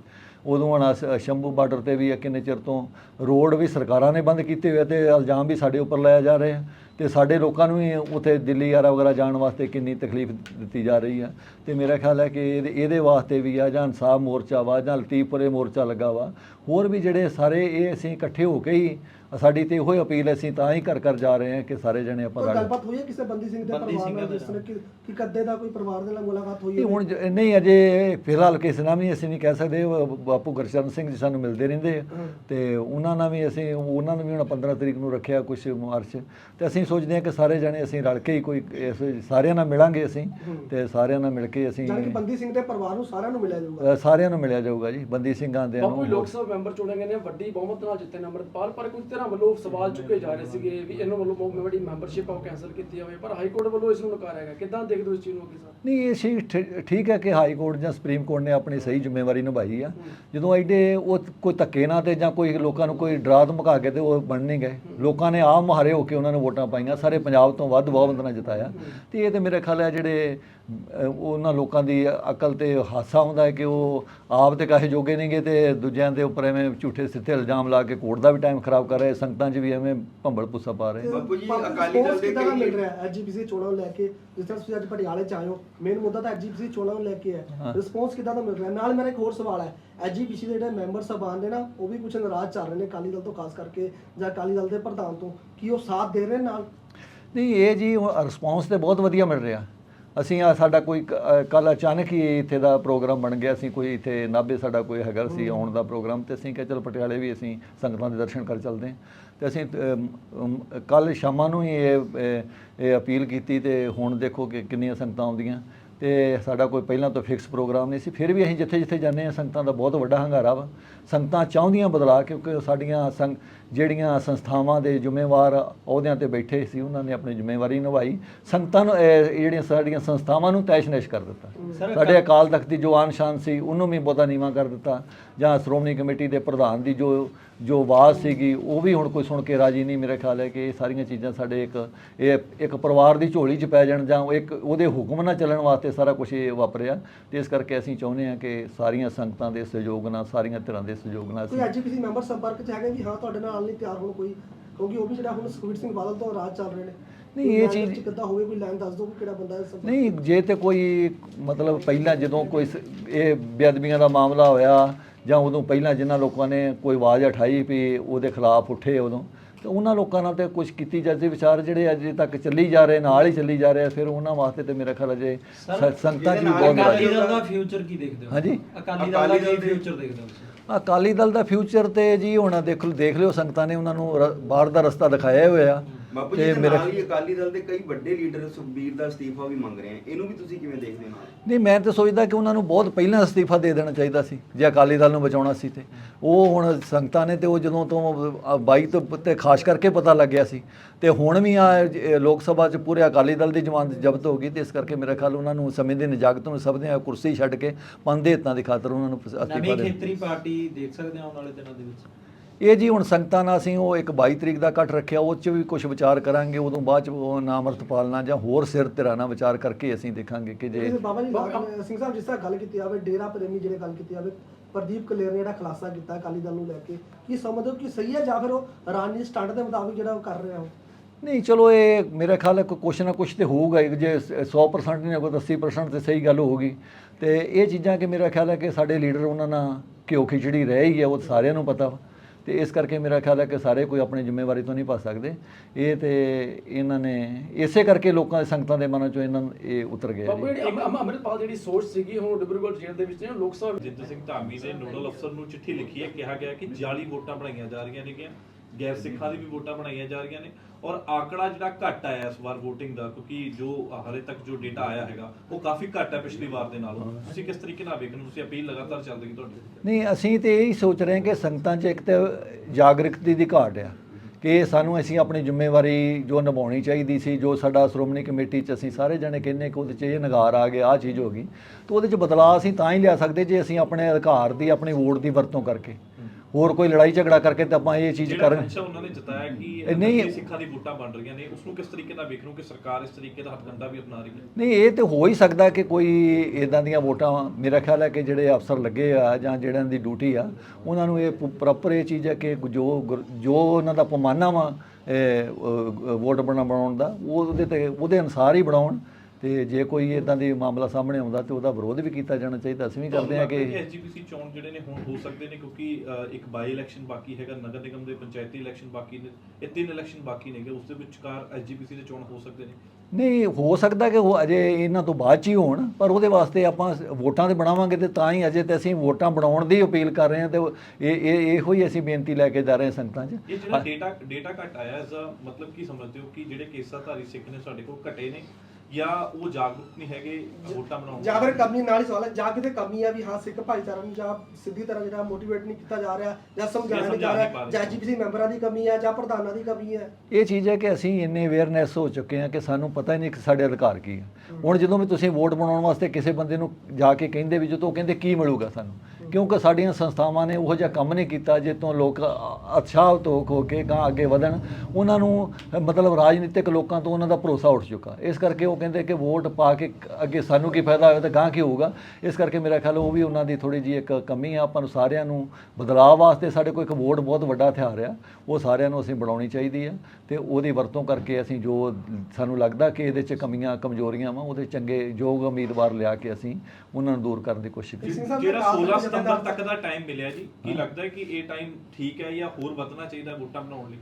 ਉਦੋਂ ਹੁਣ ਅਸ- ਸ਼ੰਭੂ ਬਾਰਡਰ ਤੇ ਵੀ ਇਹ ਕਿੰਨੇ ਚਿਰ ਤੋਂ ਰੋਡ ਵੀ ਸਰਕਾਰਾਂ ਨੇ ਬੰਦ ਕੀਤੇ ਹੋਏ ਆ ਤੇ ਇਲਜ਼ਾਮ ਵੀ ਸਾਡੇ ਉੱਪਰ ਲਾਇਆ ਜਾ ਰਿਹਾ। ਤੇ ਸਾਡੇ ਲੋਕਾਂ ਨੂੰ ਵੀ ਉੱਥੇ ਦਿੱਲੀ ਆਰਾ ਵਗੈਰਾ ਜਾਣ ਵਾਸਤੇ ਕਿੰਨੀ ਤਕਲੀਫ ਦਿੱਤੀ ਜਾ ਰਹੀ ਆ। ਤੇ ਮੇਰਾ ਖਿਆਲ ਹੈ ਕਿ ਇਹਦੇ ਇਹਦੇ ਵਾਸਤੇ ਵੀ ਆ, ਜਾਂ ਇਨਸਾਫ ਮੋਰਚਾ ਵਾ, ਜਾਂ ਲਤੀਫਪੁਰੇ ਮੋਰਚਾ ਲੱਗਾ ਵਾ। ਹੋਰ ਵੀ ਜਿਹੜੇ ਸਾਰੇ ਇਹ ਅਸੀਂ ਇਕੱਠੇ ਹੋ ਕੇ ਹੀ ਸਾਡੀ ਤੇ ਇਹੋ ਹੀ ਅਪੀਲ ਅਸੀਂ ਤਾਂ ਹੀ ਕਰ ਕਰ ਜਾ ਰਹੇ ਹਾਂ ਕਿ ਸਾਰੇ ਜਣੇ ਆਪਾਂ ਕੋਈ ਰਲ ਗੱਲਬਾਤ ਹੋਈ ਹੈ ਕਿਸੇ ਬੰਦੀ ਸਿੰਘ ਦੇ ਬੰਦੀ ਪਰਿਵਾਰ ਸਿੰਘਾਂ ਨਾਲ ਦੇ ਜਿਸ ਤਰ੍ਹਾਂ ਕਿ ਕਿ ਕੱਦੇ ਦਾ ਕੋਈ ਪਰਿਵਾਰ ਦੇ ਨਾਲ ਮੁਲਾਕਾਤ ਹੋਈ ਨਹੀਂ ਹੈ ਹੁਣ ਜ- ਨਹੀਂ ਅਜੇ ਫਿਲਹਾਲ ਕਿਸੇ ਨਾਲ ਵੀ ਅਸੀਂ ਨਹੀਂ ਕਹਿ ਸਕਦੇ। ਉਹ ਬਾਪੂ ਗੁਰਚਰਨ ਸਿੰਘ ਜੀ ਸਾਨੂੰ ਮਿਲਦੇ ਰਹਿੰਦੇ ਆ। ਤੇ ਉਹਨਾਂ ਨਾਲ ਵੀ ਅਸੀਂ ਉਹਨਾਂ ਨੂੰ ਵੀ ਹੁਣ 15 ਤਰੀਕ ਨੂੰ ਰੱਖਿਆ ਕੁਝ ਮਾਰਚ। ਤੇ ਅਸੀਂ ਸੋਚਦੇ ਹਾਂ ਕਿ ਸਾਰੇ ਜਣੇ ਅਸੀਂ ਰਲ ਕੇ ਹੀ ਕੋਈ ਇਸ ਸਾਰਿਆਂ ਨਾਲ ਮਿਲਾਂਗੇ ਅਸੀਂ। ਤੇ ਸਾਰਿਆਂ ਨਾਲ ਮਿਲ ਕੇ ਅਸੀਂ ਜਾਣੀ ਕਿ ਬੰਦੀ ਸਿੰਘ ਦੇ ਪਰਿਵਾਰ ਨੂੰ ਸਾਰਿਆਂ ਨੂੰ ਮਿਲਿਆ ਜਾਊਗਾ? ਅ, ਸਾਰਿਆਂ ਨੂੰ ਮਿਲਿਆ ਜਾਊਗਾ ਜੀ ਬੰਦੀ ਸਿੰਘਾਂ ਦੇ ਬਾਪੂ ਲੋਕ ਸਭਾ ਮੈਂਬਰ ਚੁਣੇ ਗਏ ਨੇ ਵੱਡੀ ਬਹੁਮਤ ਨਾਲ ਜਿੱਤੇ ਨੇ ਅੰਮ੍ਰਿਤਪਾਲ ਪਰ ਕੁਝ ਤਰ੍ਹਾਂ ਵੱਲੋਂ ਸਵਾਲ ਚੁੱਕੇ ਜਾ ਰਹੇ ਸੀਗੇ ਵੀ ਇਹਨਾਂ ਵੱਲੋਂ ਬਹੁਤ ਵੱਡੀ ਮੈਂਬਰਸ਼ਿਪ ਆ ਉਹ ਕੈਨਸਲ ਕੀਤੀ ਜਾਵੇ ਪਰ ਹਾਈ ਕੋਰਟ ਵੱਲੋਂ ਇਸ ਨੂੰ ਨਕਾਰਿਆ ਗਿਆ ਕਿੱਦਾਂ ਦੇਖਦੇ ਹੋ ਇਸ ਚੀਜ਼ ਨੂੰ ਅੱਗੇ ਸਰ? ਨਹੀਂ ਇਹ ਚੀਜ਼ ਠੀ- ਠੀਕ ਹੈ ਕਿ ਹਾਈ ਕੋਰਟ ਜਾਂ ਸੁਪਰੀਮ ਕੋਰਟ ਨੇ ਆਪਣੀ ਸਹੀ ਜ਼ਿੰਮੇਵਾਰੀ ਨਿਭਾਈ ਆ। ਜਦੋਂ ਐਡੇ ਉਹ ਕੋਈ ਧੱਕੇ ਨਾਲ ਤੇ ਜਾਂ ਕੋਈ ਲੋਕਾਂ ਨੂੰ ਕੋਈ ਡਰਾ ਧਮਕਾ ਕੇ ਤੇ ਉਹ ਬਣ ਨਹੀਂ ਗਏ। ਲੋਕਾਂ ਨੇ ਆਪ ਮੁਹਾਰੇ ਹੋ ਕੇ ਉਹਨਾਂ ਨੂੰ ਵੋਟਾਂ ਪਾਈਆਂ ਸਾਰੇ ਪੰਜਾਬ ਤੋਂ ਵੱਧ ਬਹੁਮਤ ਨਾਲ ਜਿਤਾਇਆ ਤੇ ਇਹ ਤੇ ਮੇਰੇ ਖਿਆਲ ਹੈ ਜਿਹੜੇ ਉਹਨਾਂ ਲੋਕਾਂ ਦੀ ਅਕਲ ਤੇ ਹਾਸਾ ਹੁੰਦਾ ਹੈ ਕਿ ਉਹ ਆਪ ਤੇ ਕਾਹੇ ਜੋਗੇ ਨਹੀਂਗੇ ਤੇ ਦੂਜਿਆਂ ਦੇ ਉੱਪਰ ਐਵੇਂ ਝੂਠੇ ਸਿੱਧੇ ਇਲਜ਼ਾਮ ਲਾ ਕੇ ਕੋਰਟ ਦਾ ਵੀ ਟਾਈਮ ਖਰਾਬ ਕਰ ਰਹੇ ਸੰਗਤਾਂ 'ਚ ਵੀ ਐਵੇਂ ਭੰਬਲ ਪੁੱਸਾ ਪਾ ਰਹੇ ਬਾਪੂ ਜੀ, ਅਕਾਲੀ ਦਲ ਦੇ ਦਾ ਕਈ- ਮਿਲ ਰਿਹਾ? ਐਜੀਪੀਸੀ ਚੋਣਾਂ ਨੂੰ ਲੈ ਕੇ ਜਿਸ ਤਰ੍ਹਾਂ ਤੁਸੀਂ ਅੱਜ ਪਟਿਆਲੇ ਚ ਹੋ ਮੇਨ ਮੁੱਦਾ ਤਾਂ ਐਜੀਪੀਸੀ ਚੋਣਾਂ ਨੂੰ ਲੈ ਕੇ ਹੈ। ਰਿਸਪੌਂਸ ਕਿੱਦਾਂ ਦਾ ਮਿਲ ਰਿਹਾ? ਨਾਲ ਮੇਰਾ ਇੱਕ ਹੋਰ ਸਵਾਲ ਹੈ। ਐਜੀਪੀਸੀ ਦੇ ਜਿਹੜੇ ਮੈਂਬਰ ਸਭਾਨ ਨੇ ਨਾ ਉਹ ਵੀ ਕੁਝ ਨਾਰਾਜ਼ ਚੱਲ ਰਹੇ ਨੇ ਅਕਾਲੀ ਦਲ ਤੋਂ ਖਾਸ ਕਰਕੇ ਜਾਂ ਅਕਾਲੀ ਦਲ ਦੇ ਪ੍ਰਧਾਨ ਤੋਂ। ਕੀ ਉਹ ਸਾਥ ਦੇ ਰਹੇ ਨਾਲ? ਨਹੀਂ ਇਹ ਜੀ ਰਿਸਪੌਂਸ ਤੇ ਬਹੁਤ ਵਧੀਆ ਮਿਲ ਰਿਹਾ। ਅਸੀਂ ਆ ਸਾਡਾ ਕੋਈ ਕੱਲ ਅਚਾਨਕ ਹੀ ਇੱਥੇ ਦਾ ਪ੍ਰੋਗਰਾਮ ਬਣ ਗਿਆ ਅਸੀਂ ਕੋਈ ਇੱਥੇ ਨਾਭੇ ਸਾਡਾ ਕੋਈ ਹੈਗਾ ਸੀ ਆਉਣ ਦਾ ਪ੍ਰੋਗਰਾਮ ਤੇ ਅਸੀਂ ਕਿਹਾ ਚਲ ਪਟਿਆਲੇ ਵੀ ਅਸੀਂ ਸੰਗਤਾਂ ਦੇ ਦਰਸ਼ਨ ਕਰ ਚੱਲਦੇ ਹਾਂ। ਤੇ ਅਸੀਂ ਕੱਲ ਸ਼ਾਮਾਂ ਨੂੰ ਹੀ ਇਹ ਇਹ- ਅਪੀਲ ਕੀਤੀ ਤੇ ਹੁਣ ਦੇਖੋ ਕਿ ਕਿੰਨੀਆਂ ਸੰਗਤਾਂ ਆਉਂਦੀਆਂ। ਤੇ ਸਾਡਾ ਕੋਈ ਪਹਿਲਾਂ ਤੋਂ ਫਿਕਸ ਪ੍ਰੋਗਰਾਮ ਨਹੀਂ ਸੀ ਫਿਰ ਵੀ ਅਸੀਂ ਜਿੱਥੇ ਜਿੱਥੇ ਜਾਂਦੇ ਹਾਂ ਸੰਗਤਾਂ ਦਾ ਬਹੁਤ ਵੱਡਾ ਹੰਗਾਰਾ ਵਾ। ਸੰਗਤਾਂ ਚਾਹੁੰਦੀਆਂ ਬਦਲਾ ਕਿਉਂਕਿ ਸਾਡੀਆਂ ਸੰਗ ਜਿਹੜੀਆਂ ਸੰਸਥਾਵਾਂ ਦੇ ਜ਼ਿੰਮੇਵਾਰ ਅਹੁਦਿਆਂ ਤੇ ਬੈਠੇ ਸੀ ਉਹਨਾਂ ਨੇ ਆਪਣੀ ਜ਼ਿੰਮੇਵਾਰੀ ਨਿਭਾਈ। ਸੰਗਤਾਂ ਨੂੰ ਜਿਹੜੀਆਂ ਸਾਡੀਆਂ ਸੰਸਥਾਵਾਂ ਨੂੰ ਤੈਸ਼-ਨੈਸ਼ ਕਰ ਦਿੱਤਾ। ਸਾਡੇ ਅਕਾਲ ਤਖਤ ਦੀ ਜੋ ਆਨ ਸ਼ਾਨ ਸੀ ਉਹਨੂੰ ਵੀ ਬਹੁਤਾ ਨੀਵਾਂ ਕਰ ਦਿੱਤਾ। ਜਾਂ ਸ਼੍ਰੋਮਣੀ ਕਮੇਟੀ ਦੇ ਪ੍ਰਧਾਨ ਦੀ ਜੋ ਜੋ ਆਵਾਜ਼ ਸੀਗੀ ਉਹ ਵੀ ਹੁਣ ਕੋਈ ਸੁਣ ਕੇ ਰਾਜੀ ਨਹੀਂ ਮੇਰੇ ਖਿਆਲ ਹੈ ਕਿ ਇਹ ਸਾਰੀਆਂ ਚੀਜ਼ਾਂ ਸਾਡੇ ਇੱਕ ਇਹ ਇੱਕ ਪਰਿਵਾਰ ਦੀ ਝੋਲੀ 'ਚ ਪੈ ਜਾਣ ਜਾਂ ਇੱਕ ਉਹਦੇ ਹੁਕਮ ਨਾਲ ਚੱਲਣ ਵਾਸਤੇ ਸਾਰਾ ਕੁਝ ਇਹ ਵਾਪਰਿਆ। ਤੇ ਇਸ ਕਰਕੇ ਅਸੀਂ ਚਾਹੁੰਦੇ ਹਾਂ ਕਿ ਸਾਰੀਆਂ ਸੰਗਤਾਂ ਦੇ ਸਹਿਯੋਗ ਨਾਲ ਸਾਰੀਆਂ ਧਿਰਾਂ ਦੇ ਸਹਿਯੋਗ ਨਾਲ ਕੋਈ ਅਸੀਂ ਐਜੀਪੀਸੀ ਮੈਂਬਰ ਸੰਪਰਕ ਚ ਹੈਗੇ? ਵੀ ਹਾਂ ਤੁਹਾਡੇ ਨਾਲ ਆਉਣ ਲਈ ਤਿਆਰ ਹੋਣ ਕੋਈ ਕਿਉਂਕਿ ਉਹ ਵੀ ਜਿਹੜਾ ਹੁਣ ਸੁਖਬੀਰ ਸਿੰਘ ਬਾਦਲ ਤੋਂ ਰਾਜ ਚੱਲ ਰਹੇ ਨੇ ਨਹੀਂ, ਇਹ ਚੀਜ਼- ਕਿੱਦਾਂ ਹੋਵੇ ਕੋਈ ਲਾਈਨ ਦੱਸ ਦਿਓ ਕਿ ਕਿਹੜਾ ਬੰਦਾ ਹੈ ਨਹੀਂ ਜੇ ਤੇ ਕੋਈ ਮਤਲਬ ਪਹਿਲਾਂ ਜਦੋਂ ਕੋਈ ਸ- ਇਹ ਬੇਅਦਬੀਆਂ ਦਾ ਮਾਮਲਾ ਹੋਇਆ ਜਾਂ ਉਦੋਂ ਪਹਿਲਾਂ ਜਿਨ੍ਹਾਂ ਲੋਕਾਂ ਨੇ ਕੋਈ ਆਵਾਜ਼ ਉਠਾਈ ਵੀ ਉਹਦੇ ਖਿਲਾਫ ਉੱਠੇ ਉਦੋਂ ਤੇ ਉਹਨਾਂ ਲੋਕਾਂ ਨਾਲ ਤੇ ਕੁਝ ਕੀਤੀ ਜਾਂਦੀ ਵਿਚਾਰ ਜਿਹੜੇ ਅਜੇ ਤੱਕ ਚੱਲੀ ਜਾ ਰਹੇ ਨਾਲ ਹੀ ਚੱਲੀ ਜਾ ਰਹੇ ਆ, ਫਿਰ ਉਹਨਾਂ ਵਾਸਤੇ ਤੇ ਮੇਰਾ ਖਿਆਲ ਅਜੇ ਸ- ਸੰਗਤਾਂ 'ਚ ਵੀ ਬਹੁਤ ਅਕਾਲੀ। ਦਲ ਦਾ ਫਿਊਚਰ ਕੀ ਦੇਖਦੇ ਹੋ ਹਾਂਜੀ? ਅਕਾਲੀ ਦਲ ਦਾ ਕੀ ਫਿਊਚਰ ਦੇਖਦੇ ਹੋ ਤੁਸੀਂ ਅਕਾਲੀ ਦਲ ਦਾ ਫਿਊਚਰ ਤੇ ਜੀ ਹੁਣ ਦੇਖ ਦੇਖ ਲਿਓ ਸੰਗਤਾਂ ਨੇ ਉਹਨਾਂ ਨੂੰ ਰ- ਬਾਹਰ ਦਾ ਰਸਤਾ ਦਿਖਾਇਆ ਹੋਇਆ। ਬਾਪੂ ਜੀ ਤੇ ਦੇ ਮੇਰਾ ਨਾਲ ਹੀ ਅਕਾਲੀ ਦਲ ਦੇ ਕਈ ਵੱਡੇ ਲੀਡਰ ਸੁਖਬੀਰ ਦਾ ਅਸਤੀਫਾ ਵੀ ਮੰਗ ਰਹੇ ਆ। ਇਹਨੂੰ ਵੀ ਤੁਸੀਂ ਕਿਵੇਂ ਦੇਖਦੇ ਹੋ ਨਾਲ? ਨਹੀਂ ਮੈਂ ਤਾਂ ਸੋਚਦਾ ਕਿ ਉਹਨਾਂ ਨੂੰ ਬਹੁਤ ਪਹਿਲਾਂ ਅਸਤੀਫਾ ਦੇ ਦੇਣਾ ਚਾਹੀਦਾ ਸੀ ਜੇ ਅਕਾਲੀ ਦਲ ਨੂੰ ਬਚਾਉਣਾ ਸੀ ਤੇ। ਉਹ ਹੁਣ ਸੰਗਤਾਂ ਨੇ ਤੇ ਉਹ ਜਦੋਂ ਤੋਂ 22 ਤੋਂ ਤੇ ਖਾਸ ਕਰਕੇ ਪਤਾ ਲੱਗਿਆ ਸੀ। ਤੇ ਹੁਣ ਵੀ ਆ ਲੋਕ ਸਭਾ 'ਚ ਪੂਰੇ ਅਕਾਲੀ ਦਲ ਦੀ ਜ਼ਮਾਨਤ ਜ਼ਬਤ ਹੋ ਗਈ ਤੇ ਇਸ ਕਰਕੇ ਮੇਰਾ ਖਿਆਲ ਉਹਨਾਂ ਨੂੰ ਸਮੇਂ ਦੀ ਨਿਜਾਗਤ ਨੂੰ ਸਭ ਨੇ ਕੁਰਸੀ ਛੱਡ ਕੇ ਪੰਜ ਦੇ ਹਿੱਤਾਂ ਦੀ ਖਾਤਰ ਉਹਨਾਂ ਨੂੰ ਅਸਤੀਫਾ ਨਵੀਂ ਦੇ ਖੇਤਰੀ ਪਾਰਟੀ ਦੇਖ ਸਕਦੇ ਹਾਂ ਆਉਣ ਵਾਲੇ ਦਿਨਾਂ ਦੇ ਵਿੱਚ। ਇਹ ਜੀ ਹੁਣ ਸੰਗਤਾਂ ਨਾਲ ਅਸੀਂ ਉਹ ਇੱਕ 22 ਤਰੀਕ ਦਾ ਇਕੱਠ ਰੱਖਿਆ ਉਹ 'ਚ ਵੀ ਕੁਝ ਵਿਚਾਰ ਕਰਾਂਗੇ ਉਦੋਂ ਬਾਅਦ 'ਚ ਉਹ ਨਾਮ ਅੰਮ੍ਰਿਤਪਾਲ ਨਾਲ ਜਾਂ ਹੋਰ ਸਿਰ ਧਿਰਾਂ ਨਾਲ ਵਿਚਾਰ ਕਰਕੇ ਅਸੀਂ ਦੇਖਾਂਗੇ ਕਿ ਜੇ ਇਹ ਬਾਬਾ ਜੀ ਲਾ- ਸਿੰਘ ਸਾਹਿਬ ਜਿਸ ਤਰ੍ਹਾਂ ਗੱਲ ਕੀਤੀ ਜਾਵੇ ਡੇਰਾ ਪ੍ਰੇਮੀ ਜਿਹੜੇ ਗੱਲ ਕੀਤੀ ਜਾਵੇ ਪ੍ਰਦੀਪ ਕਲੇਰ ਨੇ ਜਿਹੜਾ ਖੁਲਾਸਾ ਕੀਤਾ ਅਕਾਲੀ ਦਲ ਨੂੰ ਲੈ ਕੇ ਕੀ ਸਮਝਦੇ ਹੋ ਕਿ ਸਹੀ ਹੈ ਜਾਂ ਫਿਰ ਉਹ ਰਾਜਨੀਤੀ ਸਟੰਟ ਦੇ ਮੁਤਾਬਿਕ ਜਿਹੜਾ ਉਹ ਕਰ ਰਿਹਾ ਉਹ? ਨਹੀਂ ਚਲੋ ਇਹ ਮੇਰਾ ਖਿਆਲ ਹੈ ਕੁਛ ਨਾ ਕੁਛ ਤੇ ਹੋਊਗਾ ਹੀ, ਜੇ 100% ਨਹੀਂ ਹੋਗਾ 80% ਤੇ ਸਹੀ ਗੱਲ ਹੋਊਗੀ। ਤੇ ਇਹ ਚੀਜ਼ਾਂ ਕਿ ਮੇਰਾ ਖਿਆਲ ਹੈ ਕਿ ਸਾਡੇ ਲੀਡਰ ਉਹਨਾਂ ਨਾਲ ਘਿਓ ਖਿਚੜੀ ਰਹਿ ਹੀ ਹੈ ਉਹ ਸਾਰਿਆਂ ਨੂੰ ਪਤਾ ਵਾ। ਤੇ ਇਸ ਕਰਕੇ ਮੇਰਾ ਖਿਆਲ ਹੈ ਕਿ ਸਾਰੇ ਕੋਈ ਆਪਣੀ ਜ਼ਿੰਮੇਵਾਰੀ ਤੋਂ ਨਹੀਂ ਭੱਜ ਸਕਦੇ। ਇਹ ਤੇ ਇਹਨਾਂ ਨੇ ਇਸੇ ਕਰਕੇ ਲੋਕਾਂ ਦੇ ਸੰਗਤਾਂ ਦੇ ਮਨਾਂ ਚੋਂ ਇਹਨਾਂ ਨੂੰ ਇਹ ਉਤਰ ਗਿਆ ਜੀ। ਅੰਮ੍ਰਿਤਪਾਲ ਜਿਹੜੀ ਸੋਚ ਸੀਗੀ ਹੁਣ ਡਿਬਰੂਗੜ੍ਹ ਜੇਲ੍ਹ ਦੇ ਵਿੱਚ ਨੇ ਲੋਕ ਸਭਾ ਜਿੰਦਰ ਸਿੰਘ ਧਾਮੀ ਨੇ ਨੋਡਲ ਅਫਸਰ ਨੂੰ ਚਿੱਠੀ ਲਿਖੀ ਹੈ ਕਿਹਾ ਗਿਆ ਕਿ ਜਾਲੀ ਵੋਟਾਂ ਬਣਾਈਆਂ ਜਾ ਰਹੀਆਂ ਨੇਗੀਆਂ। ਗੈਰ ਸਿੱਖਾਂ ਦੀ ਵੀ ਵੋਟਾਂ ਬਣਾਈਆਂ ਜਾ ਰਹੀਆਂ ਨੇ ਔਰ ਆંકੜਾ ਜਿਹੜਾ ਘੱਟ ਆਇਆ ਇਸ ਵਾਰ VOTING ਦਾ ਕਿਉਂਕਿ ਜੋ ਹਾਲੇ ਤੱਕ ਜੋ ਡੇਟਾ ਆਇਆ ਹੈਗਾ ਉਹ ਕਾਫੀ ਘੱਟ ਹੈ ਪਿਛਲੀ ਵਾਰ ਦੇ ਨਾਲੋਂ। ਤੁਸੀਂ ਕਿਸ ਤਰੀਕੇ ਨਾਲ ਵੇਖਦੇ ਹੋ? ਤੁਸੀਂ ਅਪੀਲ ਲਗਾਤਾਰ ਚੱਲ ਰਹੀ ਤੁਹਾਡੀ? ਨਹੀਂ ਅਸੀਂ ਤੇ ਇਹੀ ਸੋਚ ਰਹੇ ਹਾਂ ਕਿ ਸੰਗਤਾਂ 'ਚ ਇੱਕ ਤੇ ਜਾਗਰੂਕਤੀ ਦੀ ਘਾਟ ਆ ਕਿ ਸਾਨੂੰ ਅਸੀਂ ਆਪਣੀ ਜ਼ਿੰਮੇਵਾਰੀ ਜੋ ਨਿਭਾਉਣੀ ਚਾਹੀਦੀ ਸੀ ਜੋ ਸਾਡਾ ਸ਼੍ਰੋਮਣੀ ਕਮੇਟੀ 'ਚ ਅਸੀਂ ਸਾਰੇ ਜਣੇ ਕਹਿੰਦੇ ਕਿ ਉਹਦੇ 'ਚ ਇਹ ਨਗਾਰ ਆ ਗਿਆ ਆ ਚੀਜ਼ ਹੋ ਗਈ ਤਾਂ ਉਹਦੇ 'ਚ ਬਦਲਾਅ ਅਸੀਂ ਤਾਂ ਹੀ ਲਿਆ ਸਕਦੇ ਜੇ ਅਸੀਂ ਆਪਣੇ ਅਧਿਕਾਰ ਦੀ ਆਪਣੀ ਵੋਟ ਦੀ ਵਰਤੋਂ ਕਰਕੇ। ਹੋਰ ਕੋਈ ਲੜਾਈ ਝਗੜਾ ਕਰਕੇ ਤਾਂ ਆਪਾਂ ਇਹ ਚੀਜ਼ ਕਰਨ। ਅੱਛਾ ਉਹਨਾਂ ਨੇ ਜਤਾਇਆ ਕਿ ਇਹ ਨਹੀਂ- ਸਿੱਖਾਂ ਦੀ ਵੋਟਾਂ ਬਣ ਰਹੀਆਂ ਨੇ ਉਸ ਨੂੰ ਕਿਸ ਤਰੀਕੇ ਨਾਲ ਵੇਖ ਰਹੇ ਹੋ ਕਿ ਸਰਕਾਰ ਇਸ ਤਰੀਕੇ ਦਾ ਹੱਥਕੰਡਾ ਵੀ ਅਪਣਾ ਰਹੀ ਹੈ? ਨਹੀਂ ਇਹ ਤੇ ਹੋ ਹੀ ਸਕਦਾ ਕਿ ਕੋਈ ਇਦਾਂ ਦੀਆਂ ਵੋਟਾਂ ਮੇਰਾ ਖਿਆਲ ਹੈ ਕਿ ਜਿਹੜੇ ਅਫਸਰ ਲੱਗੇ ਆ ਜਾਂ ਜਿਹੜਿਆਂ ਦੀ ਡਿਊਟੀ ਆ ਉਹਨਾਂ ਨੂੰ ਇਹ ਪ੍ਰੋਪਰ ਇਹ ਚੀਜ਼ ਹੈ ਕਿ ਜੋ ਜੋ ਉਹਨਾਂ ਦਾ ਪਮਾਨਾ ਵਾ ਵੋਟ ਬਣਾ ਬਣਾਉਣ ਦਾ ਉਹ ਉਹਦੇ ਤੇ ਉਹਦੇ ਅਨੁਸਾਰ ਹੀ ਬਣਾਉਣ। ਤੇ ਜੇ ਕੋਈ ਇਦਾਂ ਦੀ ਮਾਮਲਾ ਸਾਹਮਣੇ ਆਉਂਦਾ ਤੇ ਉਹਦਾ ਵਿਰੋਧ ਵੀ ਕੀਤਾ ਜਾਣਾ ਚਾਹੀਦਾ। ਅਸੀਂ ਵੀ ਕਰਦੇ ਆ ਕਿ ਐਸਜੀਪੀਸੀ ਚੋਣ ਜਿਹੜੇ ਨੇ ਹੁਣ ਹੋ ਸਕਦੇ ਨੇ ਕਿਉਂਕਿ ਇੱਕ ਬਾਈ ਇਲੈਕਸ਼ਨ ਬਾਕੀ ਹੈਗਾ ਨਗਰ ਨਿਗਮ ਦੇ ਪੰਚਾਇਤੀ ਇਲੈਕਸ਼ਨ ਬਾਕੀ ਨੇ ਇਹ ਤਿੰਨ ਇਲੈਕਸ਼ਨ ਬਾਕੀ ਨੇਗੇ ਉਸ ਦੇ ਵਿਚਕਾਰ ਐਸਜੀਪੀਸੀ ਦੇ ਚੋਣ ਹੋ ਸਕਦੇ ਨੇ। ਨਹੀਂ ਹੋ ਸਕਦਾ ਕਿ ਉਹ ਅਜੇ ਇਹਨਾਂ ਤੋਂ ਬਾਅਦ ਚ ਹੀ ਹੋਣ ਪਰ ਉਹਦੇ ਵਾਸਤੇ ਆਪਾਂ ਵੋਟਾਂ ਤੇ ਬਣਾਵਾਂਗੇ ਤੇ ਤਾਂ ਹੀ ਅਜੇ ਤੇ ਅਸੀਂ ਵੋਟਾਂ ਬਣਾਉਣ ਦੀ ਅਪੀਲ ਕਰ ਰਹੇ ਹਾਂ ਤੇ ਇਹ ਇਹ ਇਹੋ ਹੀ ਅਸੀਂ ਬੇਨਤੀ ਲੈ ਕੇ ਜਾ ਰਹੇ ਹਾਂ ਸੰਗਤਾਂ 'ਚ। ਇਹ ਜਿਹੜਾ ਡੇਟਾ ਡੇਟਾ ਘਟ ਆਇਆ ਇਸ ਮਤਲਬ ਕੀ ਸਮਝਦੇ ਹੋ ਕਿ ਜਿਹੜੇ ਕੇਸਾਧਾਰੀ ਸਿੱਖ ਨੇ ਸਾਡੇ ਕੋਲ ਘਟੇ ਨੇ ਜਾਂ ਉਹ ਜਾਗਰੂਕ ਨਹੀਂ ਹੈਗੇ ਵੋਟਾਂ ਬਣਾਉਣ ਜਾਂ ਫਿਰ ਕਮੀ ਨਾਲ ਹੀ ਸਵਾਲ ਹੈ ਜਾਂ ਕਿਤੇ ਕਮੀ ਹੈ ਵੀ ਹਾਂ ਸਿੱਖ ਭਾਈਚਾਰਾ ਨੂੰ ਜਾਂ ਸਿੱਧੀ ਤਰ੍ਹਾਂ ਜਿਹੜਾ ਮੋਟੀਵੇਟ ਨਹੀਂ ਕੀਤਾ ਜਾ ਰਿਹਾ ਜਾਂ ਸਮਝਾਇਆ ਨਹੀਂ ਜਾ ਰਿਹਾ ਰਹੇ। ਜਾਂ ਜੀਪੀਸੀ ਮੈਂਬਰਾਂ ਦੀ ਕਮੀ ਹੈ ਜਾਂ ਪ੍ਰਧਾਨਾਂ ਦੀ ਕਮੀ ਹੈ ਇਹ ਚੀਜ਼ ਹੈ ਕਿ ਅਸੀਂ ਇੰਨੇ ਅਵੇਅਰਨੈਸ ਹੋ ਚੁੱਕੇ ਹਾਂ ਕਿ ਸਾਨੂੰ ਪਤਾ ਹੀ ਨਹੀਂ ਕਿ ਸਾਡੇ ਅਧਿਕਾਰ ਕੀ ਹੈ। ਹੁਣ ਜਦੋਂ ਵੀ ਤੁਸੀਂ ਵੋਟ ਬਣਾਉਣ ਵਾਸਤੇ ਕਿਸੇ ਬੰਦੇ ਨੂੰ ਜਾ ਕੇ ਕਹਿੰਦੇ ਵੀ ਜਦੋਂ ਉਹ ਕਹਿੰਦੇ ਕੀ ਮਿਲੂਗਾ ਸਾਨੂੰ? ਕਿਉਂਕਿ ਸਾਡੀਆਂ ਸੰਸਥਾਵਾਂ ਨੇ ਉਹੋ ਜਿਹਾ ਕੰਮ ਨਹੀਂ ਕੀਤਾ ਜਿਸ ਤੋਂ ਲੋਕ ਉਤਸ਼ਾਹਿਤ ਹੋ ਹੋ ਕੇ ਗਾਂ ਅੱਗੇ ਵਧਣ। ਉਹਨਾਂ ਨੂੰ ਮਤਲਬ ਰਾਜਨੀਤਿਕ ਲੋਕਾਂ ਤੋਂ ਉਹਨਾਂ ਦਾ ਭਰੋਸਾ ਉੱਠ ਚੁੱਕਾ। ਇਸ ਕਰਕੇ ਉਹ ਕਹਿੰਦੇ ਕਿ ਵੋਟ ਪਾ ਕੇ ਅੱਗੇ ਸਾਨੂੰ ਕੀ ਫਾਇਦਾ ਹੋਇਆ ਤੇ ਗਾਂ ਕੀ ਹੋਊਗਾ? ਇਸ ਕਰਕੇ ਮੇਰਾ ਖਿਆਲ ਉਹ ਵੀ ਉਹਨਾਂ ਦੀ ਥੋੜੀ ਜੀ ਇੱਕ ਕਮੀ ਆ। ਆਪਾਂ ਨੂੰ ਸਾਰਿਆਂ ਨੂੰ ਬਦਲਾਅ ਵਾਸਤੇ ਸਾਡੇ ਕੋਲ ਇੱਕ ਵੋਟ ਬਹੁਤ ਵੱਡਾ ਹਥਿਆਰ ਆ। ਉਹ ਸਾਰਿਆਂ ਨੂੰ ਅਸੀਂ ਬਣਾਉਣੀ ਚਾਹੀਦੀ ਆ ਤੇ ਉਹਦੀ ਵਰਤੋਂ ਕਰਕੇ ਅਸੀਂ ਜੋ ਸਾਨੂੰ ਲੱਗਦਾ ਕਿ ਇਹਦੇ 'ਚ ਕਮੀਆਂ ਕਮਜ਼ੋਰੀਆਂ ਵਾ ਉਹਦੇ ਚੰਗੇ ਯੋਗ ਉਮੀਦਵਾਰ ਲਿਆ ਕੇ ਅਸੀਂ ਉਹਨਾਂ ਨੂੰ ਦੂਰ ਕਰਨ ਦੀ ਕੋਸ਼ਿਸ਼ ਸਾਹਿਬ ਜਿਹੜਾ ਸਰਕਾਰ 16 ਦਾ ਸਤੰਬਰ ਤੱਕ ਦਾ ਟਾਈਮ ਮਿਲਿਆ ਜੀ। ਕੀ ਲੱਗਦਾ ਹੈ ਕਿ ਇਹ ਟਾਈਮ ਠੀਕ ਹੈ ਜਾਂ ਹੋਰ ਵਧਣਾ ਚਾਹੀਦਾ ਵੋਟਾਂ ਬਣਾਉਣ ਲਈ?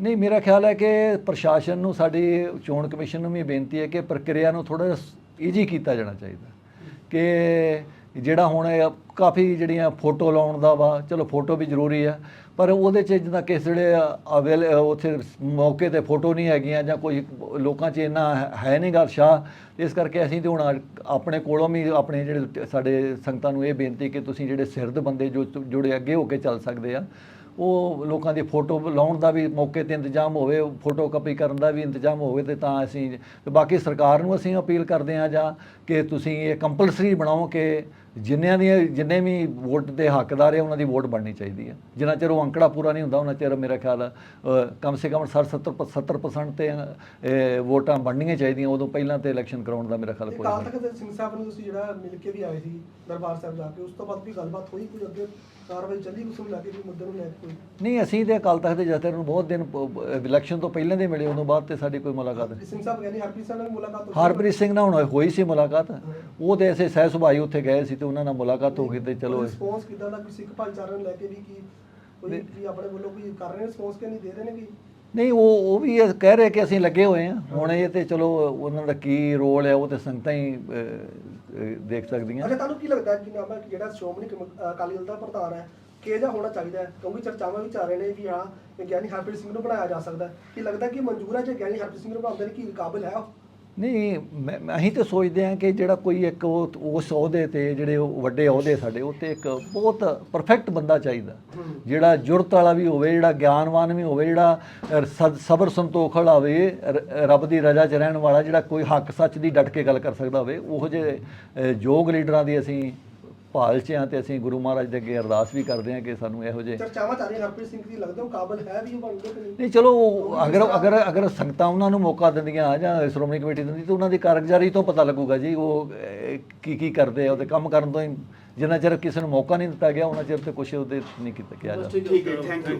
ਨਹੀਂ ਮੇਰਾ ਖਿਆਲ ਹੈ ਕਿ ਪ੍ਰਸ਼ਾਸਨ ਨੂੰ ਸਾਡੀ ਚੋਣ ਕਮਿਸ਼ਨ ਨੂੰ ਵੀ ਬੇਨਤੀ ਹੈ ਕਿ ਪ੍ਰਕਿਰਿਆ ਨੂੰ ਥੋੜਾ ਈਜੀ ਕੀਤਾ ਜਾਣਾ ਚਾਹੀਦਾ। ਕਿ ਜਿਹੜਾ ਹੁਣ ਕਾਫੀ ਜਿਹੜੀਆਂ ਫੋਟੋ ਲਾਉਣ ਦਾ ਵਾ ਚਲੋ ਫੋਟੋ ਵੀ ਜ਼ਰੂਰੀ ਆ ਪਰ ਉਹਦੇ 'ਚ ਜਿੱਦਾਂ ਕਿਸ ਜਿਹੜੇ ਅਵੇਲ, ਉੱਥੇ ਮੌਕੇ ਤੇ ਫੋਟੋ ਨਹੀਂ ਹੈਗੀਆਂ ਜਾਂ ਕੋਈ ਲੋਕਾਂ 'ਚ ਇੰਨਾ ਹੈ- ਹੈ ਨਹੀਂ ਗਾ ਉਤਸ਼ਾਹ, ਇਸ ਕਰਕੇ ਅਸੀਂ ਤੇ ਹੁਣ ਆਪਣੇ ਕੋਲੋਂ ਵੀ ਆਪਣੇ ਜਿਹੜੇ ਸਾਡੇ ਸੰਗਤਾਂ ਨੂੰ ਇਹ ਬੇਨਤੀ ਕਿ ਤੁਸੀਂ ਜਿਹੜੇ ਸਿਰਦ ਬੰਦੇ ਜੋ ਜੁੜੇ ਅੱਗੇ ਹੋ ਕੇ ਚੱਲ ਸਕਦੇ ਆ, ਉਹ ਲੋਕਾਂ ਦੀ ਫੋਟੋ ਲਾਉਣ ਦਾ ਵੀ ਮੌਕੇ ਤੇ ਇੰਤਜ਼ਾਮ ਹੋਵੇ, ਫੋਟੋ ਕਾਪੀ ਕਰਨ ਦਾ ਵੀ ਇੰਤਜ਼ਾਮ ਹੋਵੇ ਤੇ ਤਾਂ ਅਸੀਂ ਬਾਕੀ ਸਰਕਾਰ ਨੂੰ ਅਸੀਂ ਅਪੀਲ ਕਰਦੇ ਹਾਂ ਜਾਂ ਕਿ ਤੁਸੀਂ ਇਹ ਕੰਪਲਸਰੀ ਬਣਾਓ ਕਿ ਜਿੰਨਿਆਂ ਦੀਆਂ ਜਿੰਨੇ ਵੀ ਵੋਟ ਦੇ ਹੱਕਦਾਰ ਹੈ ਉਹਨਾਂ ਦੀ ਵੋਟ ਬਣਨੀ ਚਾਹੀਦੀ ਹੈ ਜਿੰਨਾ ਚਿਰ ਉਹ ਅੰਕੜਾ ਪੂਰਾ ਨਹੀਂ ਹੁੰਦਾ ਉਹਨਾਂ ਚਿਰ ਮੇਰਾ ਖਿਆਲ ਕਮ ਸੇ ਕਮ 60 70 70% ਤੇ ਅ, ਵੋਟਾਂ ਬਣਨੀਆਂ ਚਾਹੀਦੀਆਂ ਉਦੋਂ ਪਹਿਲਾਂ ਤੇ ਇਲੈਕਸ਼ਨ ਕਰਾਉਣ ਦਾ ਮੇਰਾ ਖਿਆਲ ਕੋਈ ਕਾਲ ਨਹੀਂ। ਤੱਕ ਸਿੰਘ ਸਾਹਿਬ ਨੂੰ ਤੁਸੀਂ ਜਿਹੜਾ ਮਿਲ ਕੇ ਵੀ ਆਏ ਸੀ ਦਰਬਾਰ ਸਾਹਿਬ ਜਾ ਕੇ ਉਸ ਤੋਂ ਬਾਅਦ ਵੀ ਗੱਲਬਾਤ ਹੋਈ ਕੋਈ ਅੱਗੇ? ਕਾਰਵਾਈ ਚੱਲੀ ਉਸ ਨੂੰ ਲੈ ਕੇ ਵੀ ਮੁੱਦੇ ਨੂੰ ਲੈ ਕੇ ਕੋਈ? ਨਹੀਂ ਅਸੀਂ ਤੇ ਅਕਾਲ ਤਖਤ ਦੇ ਜਥੇਦਾਰ ਨੂੰ ਬਹੁਤ ਦਿਨ ਇਲੈਕਸ਼ਨ ਤੋਂ ਪਹਿਲਾਂ ਦੇ ਮਿਲੇ ਉਦੋਂ ਬਾਅਦ ਤੇ ਸਾਡੀ ਕੋਈ ਮੁਲਾਕਾਤ ਨਹੀਂ। ਸਿੰਘ ਸਾਹਿਬ ਕਹਿੰਦੇ ਹਰਪ੍ਰੀਤ ਸਿੰਘ ਨਾਲ ਮੁਲਾਕਾਤ ਹਰਪ੍ਰੀਤ ਸਿੰਘ ਨਾਲ ਹੋਈ ਸੀ ਮੁਲਾਕਾਤ। ਉਹ ਤੇ ਐਸੇ ਸਹਿ ਸੁਭਾਈ ਉੱਥੇ ਗਏ ਸੀ ਤੇ ਉਹਨਾਂ ਨਾਲ ਮੁਲਾਕਾਤ ਹੋ ਗਈ ਤੇ ਚਲੋ ਰਿਸਪੌਂਸ ਕਿਦਾਂ ਦਾ? ਕੋਈ ਸਿੱਖ ਭਾਈਚਾਰੇ ਨੂੰ ਲੈ ਕੇ ਵੀ ਕੀ ਕੋਈ ਵੀ ਆਪਣੇ ਵੱਲੋਂ ਕੋਈ ਕਰ ਰਹੇ ਨੇ ਰਿਸਪੌਂਸ ਕਿ ਨਹੀਂ? ਦੇ ਰਹੇ ਨੇ ਕਿ? ਨਹੀਂ ਉਹ ਉਹ ਵੀ ਇਹ ਕਹਿ ਰਹੇ ਕਿ ਅਸੀਂ ਲੱਗੇ ਹੋਏ ਹਾਂ। ਹੁਣ ਇਹ ਤੇ ਚਲੋ ਉਹਨਾਂ ਦਾ ਕੀ ਰੋਲ ਹੈ ਉਹ ਤੇ ਸੰਗਤਾਂ ਹੀ ਦੇਖ ਸਕਦੀਆਂ। ਅੱਛਾ ਤੁਹਾਨੂੰ ਕੀ ਲੱਗਦਾ ਕਿ ਨਾਮ ਜਿਹੜਾ ਸ਼੍ਰੋਮਣੀ ਅਕਾਲੀ ਦਲ ਦਾ ਪ੍ਰਧਾਨ ਹੈ ਕਿਹੋ ਜਿਹਾ ਹੋਣਾ ਚਾਹੀਦਾ ਹੈ? ਕਿਉਂਕਿ ਚਰਚਾਵਾਂ ਵੀ ਚੱਲ ਰਹੇ ਨੇ ਵੀ ਹਾਂ ਗਿਆਨੀ ਹਰਪ੍ਰੀਤ ਸਿੰਘ ਨੂੰ ਬਣਾਇਆ ਜਾ ਸਕਦਾ ਕੀ ਲੱਗਦਾ ਕਿ ਮਨਜ਼ੂਰ ਹੈ ਜੇ ਗਿਆਨੀ ਹਰਪ੍ਰੀਤ ਸਿੰਘ ਨੂੰ ਬਣਾਉਂਦੇ ਨੇ ਕੀ ਕਾਬਿਲ ਹੈ ਉਹ? ਨਹੀਂ ਮੈਂ- ਮੈਂ- ਅਸੀਂ ਤਾਂ ਸੋਚਦੇ ਹਾਂ ਕਿ ਜਿਹੜਾ ਕੋਈ ਇੱਕ ਉਹ ਉਸ ਅਹੁਦੇ ਤੇ ਜਿਹੜੇ ਉਹ ਵੱਡੇ ਅਹੁਦੇ ਸਾਡੇ ਉੱਤੇ ਇੱਕ ਬਹੁਤ ਪਰਫੈਕਟ ਬੰਦਾ ਚਾਹੀਦਾ। ਜਿਹੜਾ ਜੁਰਤ ਵਾਲਾ ਵੀ ਹੋਵੇ ਜਿਹੜਾ ਗਿਆਨਵਾਨ ਵੀ ਹੋਵੇ ਜਿਹੜਾ ਅਹ, ਸਦ- ਸਬਰ ਸੰਤੋਖ ਵਾਲਾ ਹੋਵੇ ਰ- ਰੱਬ ਦੀ ਰਜ਼ਾ 'ਚ ਰਹਿਣ ਵਾਲਾ ਜਿਹੜਾ ਕੋਈ ਹੱਕ ਸੱਚ ਦੀ ਡਟ ਕੇ ਗੱਲ ਕਰ ਸਕਦਾ ਹੋਵੇ ਉਹੋ ਜਿਹੇ ਅਹ, ਯੋਗ ਲੀਡਰਾਂ ਦੀ ਅਸੀਂ ਭਾਲ 'ਚ ਹਾਂ ਤੇ ਅਸੀਂ ਗੁਰੂ ਮਹਾਰਾਜ ਦੇ ਅੱਗੇ ਅਰਦਾਸ ਵੀ ਕਰਦੇ ਹਾਂ ਕਿ ਸਾਨੂੰ ਇਹੋ ਜਿਹੇ ਚਰਚਾਵਾਂ ਚੱਲ ਰਹੀਆਂ ਹਰਪ੍ਰੀਤ ਸਿੰਘ ਦੀ ਲੱਗਦਾ ਉਹ ਕਾਬਿਲ ਹੈ ਵੀ ਉਹ ਬਣਦੇ ਕਿ ਨਹੀਂ? ਨਹੀਂ ਚਲੋ ਅਗਰ ਅਗਰ ਅਗਰ ਸੰਗਤਾਂ ਉਹਨਾਂ ਨੂੰ ਮੌਕਾ ਦਿੰਦੀਆਂ ਜਾਂ ਸ਼੍ਰੋਮਣੀ ਕਮੇਟੀ ਦਿੰਦੀ ਤਾਂ ਉਹਨਾਂ ਦੀ ਕਾਰਗੁਜ਼ਾਰੀ ਤੋਂ ਪਤਾ ਲੱਗੂਗਾ ਜੀ ਉਹ ਕੀ ਕੀ ਕਰਦੇ ਆ ਉਹਦੇ ਕੰਮ ਕਰਨ ਤੋਂ ਹੀ ਜਿੰਨਾ ਚਿਰ ਕਿਸੇ ਨੂੰ ਮੌਕਾ ਨਹੀਂ ਦਿੱਤਾ ਗਿਆ ਉਹਨਾਂ ਚਿਰ ਤੇ ਕੁਝ ਉਹਦੇ ਨਹੀਂ ਕੀਤਾ ਗਿਆ। ਠੀਕ ਹੈ ਥੈਂਕ ਯੂ